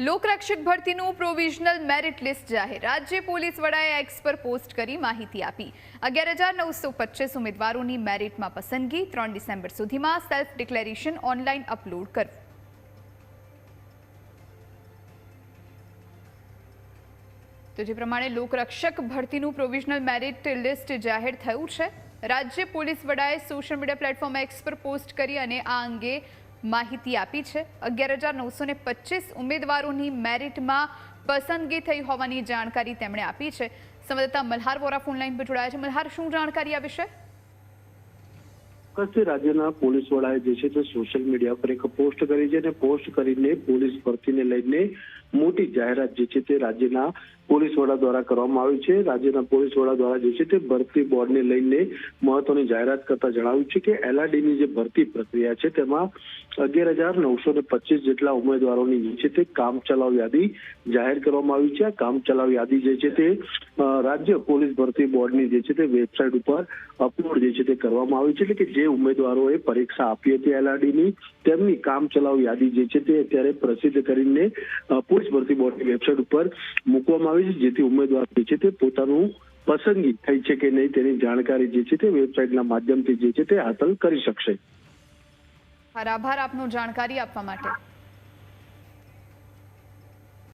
લોકરક્ષક ભરતીનું provisional merit list જાહેર. રાજ્ય પોલીસ વડાએ એક્સ પર પોસ્ટ કરી માહિતી આપી. અગિયાર હજાર નવસો પચીસ ઉમેદવારોની મેરિટમાં પસંદગી. ત્રણ ડિસેમ્બર સુધીમાં સેલ્ફ ડિક્લેરેશન ઓનલાઈન અપલોડ કરવું. તો જે પ્રમાણે લોકરક્ષક ભરતીનું પ્રોવિઝનલ મેરિટ લિસ્ટ જાહેર થયું છે, રાજ્ય પોલીસ વડાએ સોશિયલ મીડિયા પ્લેટફોર્મ એક્સ પર પોસ્ટ કરી અને આ અંગે માહિતી આપી છે. અગિયાર હજાર નવસો ને પચીસ ઉમેદવારોની મેરિટમાં પસંદગી થઈ હોવાની જાણકારી તેમણે આપી છે. સંવાદદાતા મલ્હાર વોરા ફોન લાઈન પર જોડાયા છે. મલ્હાર, શું જાણકારી આ વિશે? ચોક્કસથી રાજ્યના પોલીસ વડાએ જે છે તે સોશિયલ મીડિયા પર એક પોસ્ટ કરી છે અને પોસ્ટ કરીને પોલીસ ભરતીને લઈને મોટી જાહેરાત જે છે તે રાજ્યના પોલીસ વડા દ્વારા કરવામાં આવી છે. રાજ્યના પોલીસ વડા દ્વારા જે છે તે ભરતી બોર્ડને લઈને મહત્વની જાહેરાત કરતા જણાવ્યું છે કે એલઆરડીની જે ભરતી પ્રક્રિયા છે તેમાં અગિયાર હજાર નવસો ને પચીસ જેટલા ઉમેદવારોની જે છે તે કામચલાઉ યાદી જાહેર કરવામાં આવી છે. આ કામચલાઉ યાદી જે છે તે રાજ્ય પોલીસ ભરતી બોર્ડની જે છે તે વેબસાઇટ ઉપર અપલોડ જે છે તે કરવામાં આવી છે. એટલે કે જે ઉમેદવારોએ પરીક્ષા આપી હતી એલઆરડીની, તેમની કામચલાઉ યાદી જે છે તે અત્યારે પ્રસિદ્ધ કરીને પોલીસ ભરતી બોર્ડની વેબસાઇટ ઉપર મૂકવામાં આવી છે, જેથી ઉમેદવાર જે છે તે પોતાનું પસંદગી થઈ છે કે નહીં તેની જાણકારી જે છે તે વેબસાઇટના માધ્યમથી જે છે તે હાંસલ કરી શકશે. આભાર આપનો જાણકારી આપવા માટે.